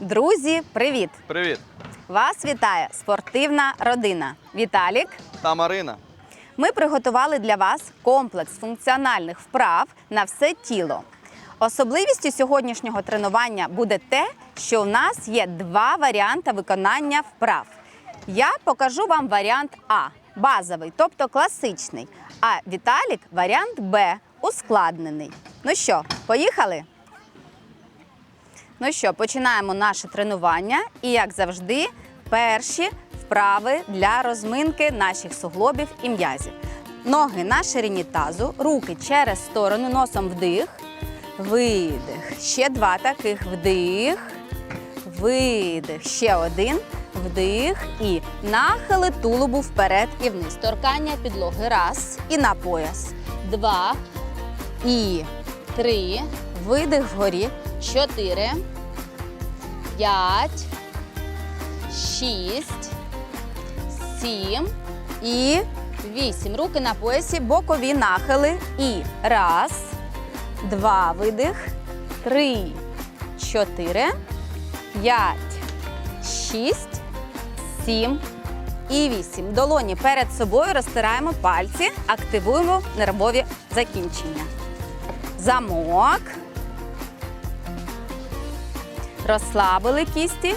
Друзі, привіт! Привіт! Вас вітає спортивна родина. Віталік. Та Марина. Ми приготували для вас комплекс функціональних вправ на все тіло. Особливістю сьогоднішнього тренування буде те, що у нас є два варіанти виконання вправ. Я покажу вам варіант А базовий, тобто класичний. А Віталік варіант Б ускладнений. Ну що, поїхали? Ну що, починаємо наше тренування. І як завжди, перші вправи для розминки наших суглобів і м'язів. Ноги на ширині тазу, руки через сторону, носом вдих, видих. Ще два таких вдих, видих. Ще один. Вдих і нахили тулубу вперед і вниз. Торкання підлоги. Раз. І на пояс. Два. І три. Видих вгорі. Чотири. П'ять. Шість. Сім. І вісім. Руки на поясі, бокові нахили. І раз. Два. Видих. Три. Чотири. П'ять. Шість. Сім. І вісім. Долоні перед собою розтираємо пальці, активуємо нервові закінчення. Замок. Розслабили кісті.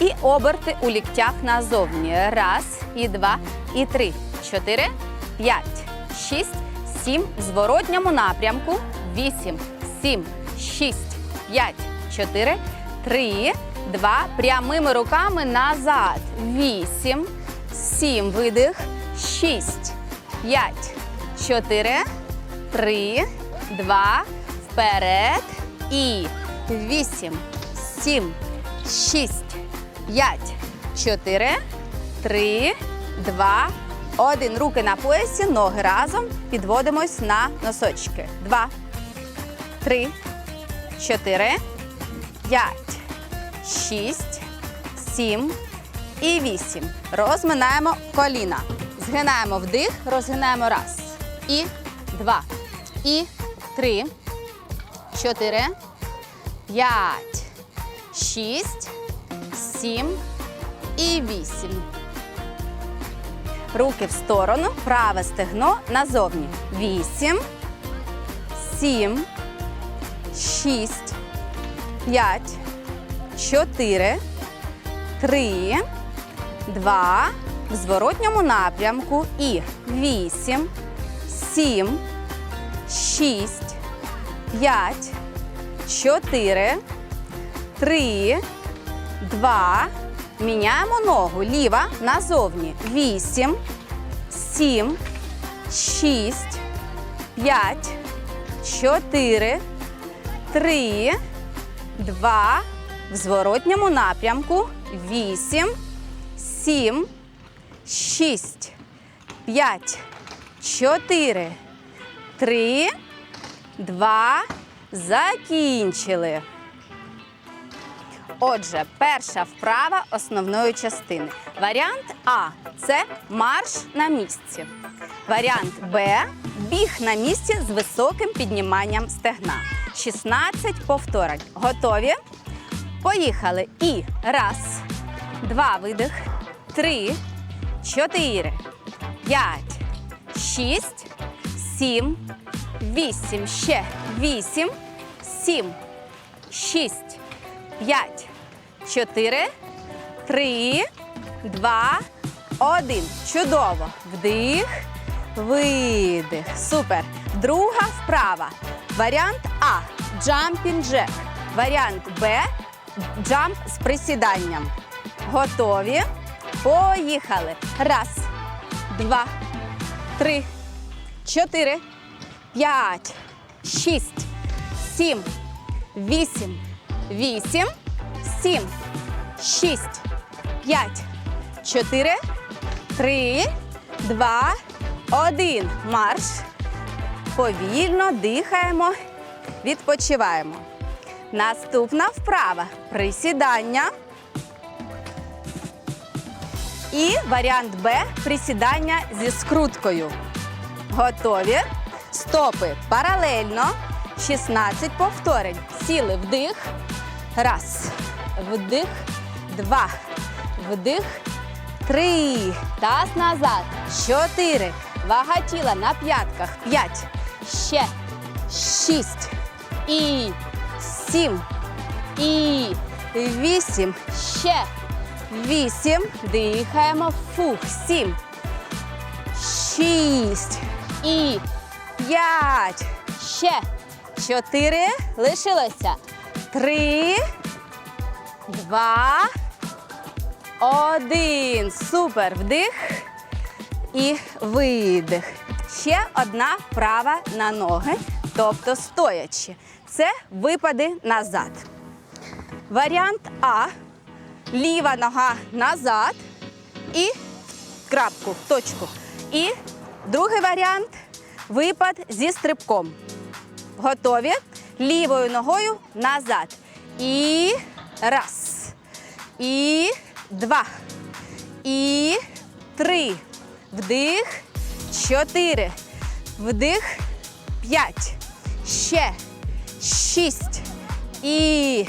І оберти у ліктях назовні. Раз, і два, і три, чотири, п'ять, шість, сім. В зворотньому напрямку. Вісім, сім, шість, п'ять, чотири, три, два. Прямими руками назад. Вісім, сім. Видих. Шість, п'ять, чотири, три, два. Вперед. І вісім, сім, шість. П'ять, чотири, три, два, один. Руки на поясі, ноги разом. Підводимось на носочки. Два, три, чотири, п'ять, шість, сім і вісім. Розминаємо коліна. Згинаємо вдих, розгинаємо раз. І два. І три, чотири, п'ять, шість. Сім і вісім. Руки в сторону, праве стегно назовні. Вісім, сім, шість, п'ять, чотири, три, два. В зворотньому напрямку. І вісім, сім, шість, п'ять, чотири, три. Два. Міняємо ногу. Ліва назовні. Вісім, сім, шість, п'ять, чотири, три, два. В зворотньому напрямку. Вісім, сім, шість, п'ять, чотири, три, два. Закінчили. Отже, перша вправа основної частини. Варіант А це марш на місці. Варіант Б біг на місці з високим підніманням стегна. 16 повторень. Готові? Поїхали. І раз, два видих, три, чотири, п'ять, шість, сім, вісім. Ще вісім, сім, шість. П'ять, чотири, три, два, один. Чудово. Вдих, видих. Супер. Друга вправа. Варіант А. Jumping jack. Варіант Б. Джамп з присіданням. Готові? Поїхали. Раз, два, три, чотири, п'ять, шість, сім, вісім. Вісім, сім, шість, п'ять, чотири, три, два, один. Марш. Повільно дихаємо, відпочиваємо. Наступна вправа. Присідання. І варіант Б присідання зі скруткою. Готові? Стопи паралельно. 16 повторень. Сіли вдих. Раз. Вдих, два, вдих, три. Таз назад. Чотири. Вага тіла на п'ятках. П'ять. Ще. Шість. І сім. І вісім. Ще. Вісім. Дихаємо. Фух. Сім. Шість. І п'ять. Ще. Чотири. Лишилося. Три. Два. Один. Супер. Вдих. І видих. Ще одна вправа на ноги, тобто стоячи. Це випади назад. Варіант А. Ліва нога назад і крапку, точку. І другий варіант випад зі стрибком. Готові? Лівою ногою назад. І раз. І два. І три. Вдих. Чотири. Вдих. П'ять. Ще. Шість. І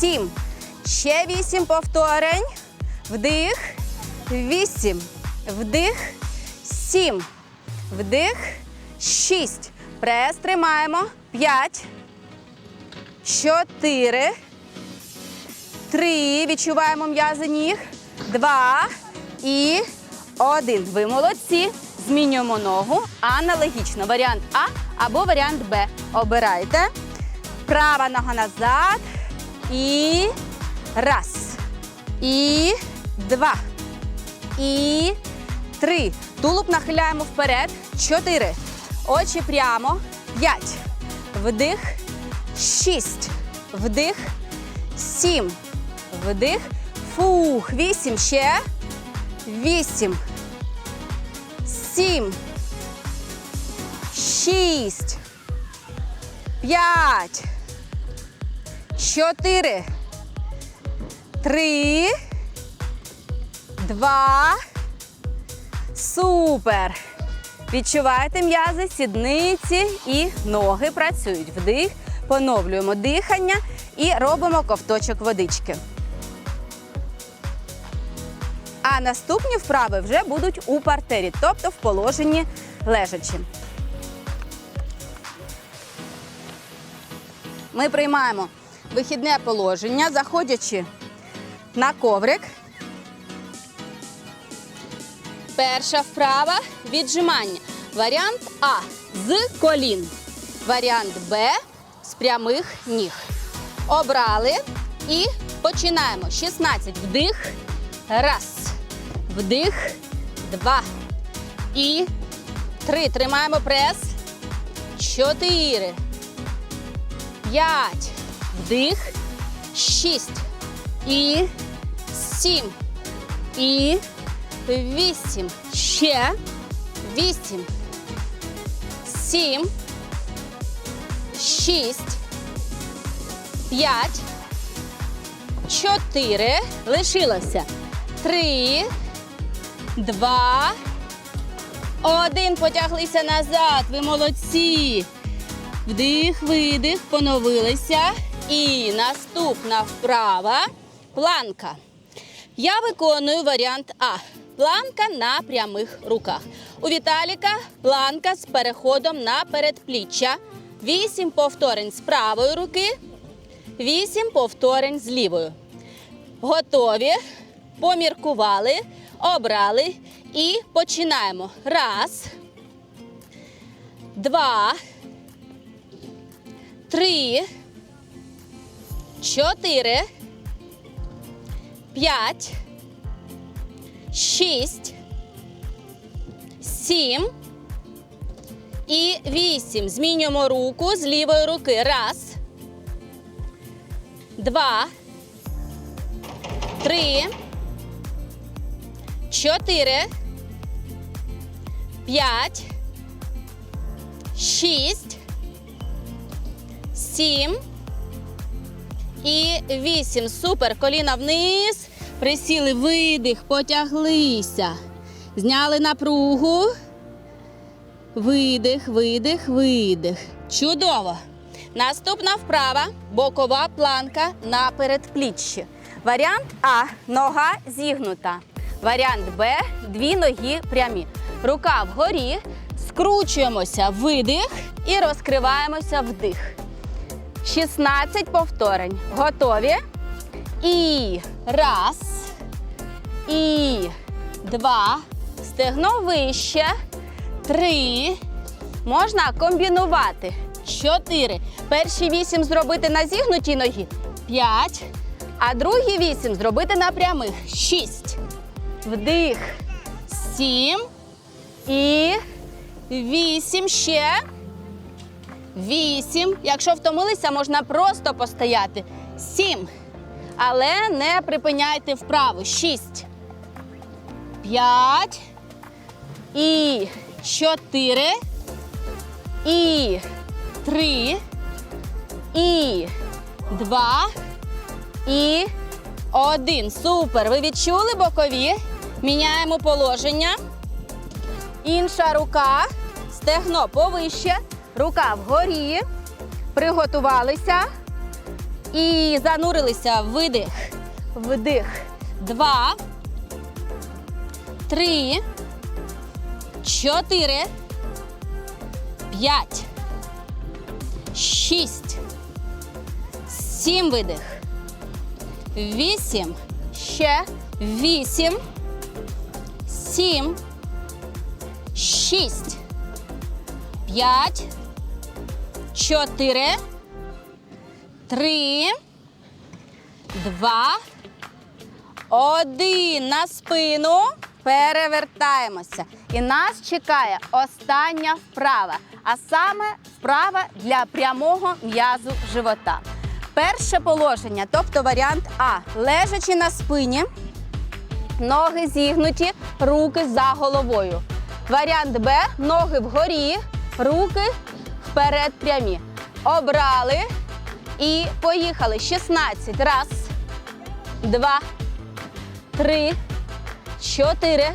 сім. Ще вісім повторень. Вдих. Вісім. Вдих. Сім. Вдих. Шість. Прес тримаємо. П'ять. Чотири. Три. Відчуваємо м'язи ніг. Два. І один. Ви молодці. Змінюємо ногу. Аналогічно. Варіант А або варіант Б. Обирайте. Права нога назад. І раз. І два. І три. Тулуб нахиляємо вперед. Чотири. Очі прямо. П'ять. Вдих. Шість. Вдих. Сім. Вдих. Фух. Вісім. Ще. Вісім. Сім. Шість. П'ять. Чотири. Три. Два. Супер. Відчуваєте м'язи, сідниці і ноги працюють. Вдих. Поновлюємо дихання і робимо ковточок водички. А наступні вправи вже будуть у партері, тобто в положенні лежачи. Ми приймаємо вихідне положення, заходячи на коврик. Перша вправа віджимання. Варіант А з колін. Варіант Б з прямих ніг. Обрали і починаємо. 16. Вдих. Раз. Вдих. Два. І три. Тримаємо прес. Чотири. П'ять. Вдих. Шість. І сім. І вісім. Ще. Вісім. Сім. Шість. П'ять. Чотири. Лишилося. Три. Два. Один. Потяглися назад. Ви молодці. Вдих, видих, поновилися. І наступна вправа планка. Я виконую варіант А. Планка на прямих руках. У Віталіка планка з переходом на передпліччя. Вісім повторень з правої руки, вісім повторень з лівою. Готові. Поміркували, обрали і починаємо. Раз. Два. Три. Чотири. П'ять. Шість. Сім. І вісім. Змінюємо руку з лівої руки. Раз. Два. Три. Чотири. П'ять. Шість. Сім. І вісім. Супер. Коліна вниз. Присіли видих, потяглися. Зняли напругу. Видих, видих, видих. Чудово. Наступна вправа бокова планка на передпліччі. Варіант А нога зігнута. Варіант Б дві ноги прямі. Рука вгорі. Скручуємося видих і розкриваємося вдих. 16 повторень. Готові? І раз. І два. Стегно вище. Три. Можна комбінувати. Чотири. Перші вісім зробити на зігнутій ногі. П'ять. А другі вісім зробити на прямих. Шість. Вдих. Сім. І вісім ще. Вісім. Якщо втомилися, можна просто постояти. Сім. Але не припиняйте вправу. Шість. П'ять. І чотири. І три. І два. І один. Супер. Ви відчули бокові? Міняємо положення. Інша рука. Стегно повище. Рука вгорі. Приготувалися. І занурилися. Видих. Вдих. Два. Три. Чотири. П'ять. Шість. Сім видих. Вісім. Ще. Вісім. Сім. Шість. П'ять. Чотири. Три. Два. Один. На спину. Перевертаємося. І нас чекає остання вправа. А саме вправа для прямого м'язу живота. Перше положення, тобто варіант А. Лежачи на спині, ноги зігнуті, руки за головою. Варіант Б. Ноги вгорі, руки вперед прямі. Обрали і поїхали. 16. Раз, два, три, чотири,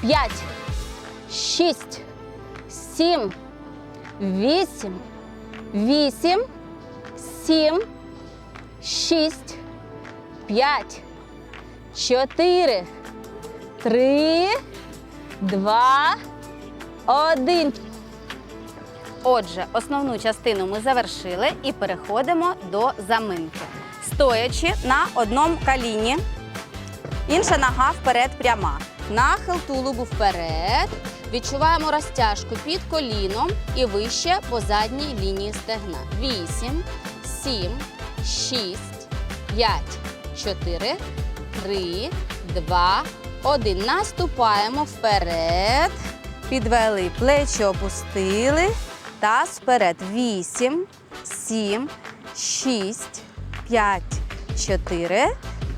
п'ять, шість, сім, вісім, вісім, сім, шість, п'ять, чотири, три, два, один. Отже, основну частину ми завершили і переходимо до заминки. Стоячи на одному коліні, інша нога вперед пряма. Нахил тулубу вперед. Відчуваємо розтяжку під коліном і вище по задній лінії стегна. 8, 7, 6, 5, 4, 3, 2, 1. Наступаємо вперед. Підвели плечі, опустили. Таз вперед. 8, 7, 6, 5, 4,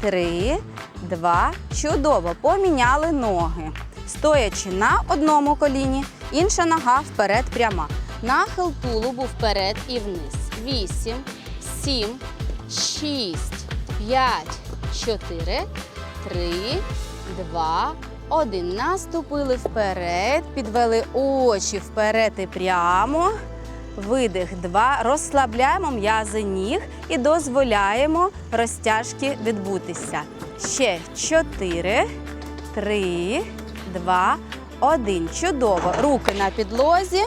3, 2. Чудово. Поміняли ноги. Стоячи на одному коліні, інша нога вперед пряма. Нахил тулубу вперед і вниз. 8, 7, 6, 5, 4, 3, 2, 1. Наступили вперед, підвели очі вперед і прямо. Видих 2. Розслабляємо м'язи ніг і дозволяємо розтяжки відбутися. Ще 4, 3, 2, 1. Чудово. Руки на підлозі.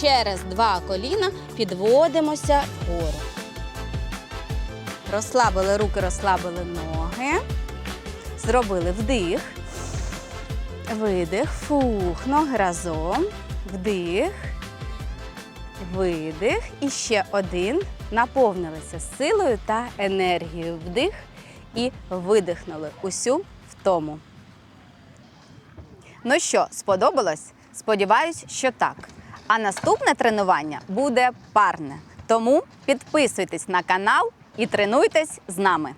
Через два коліна підводимося вгору. Розслабили руки, розслабили ноги. Зробили вдих. Видих. Фух. Ноги разом. Вдих. Видих. І ще один. Наповнилися силою та енергією. Вдих і видихнули усю втому. Ну що, сподобалось? Сподіваюсь, що так. А наступне тренування буде парне. Тому підписуйтесь на канал і тренуйтесь з нами.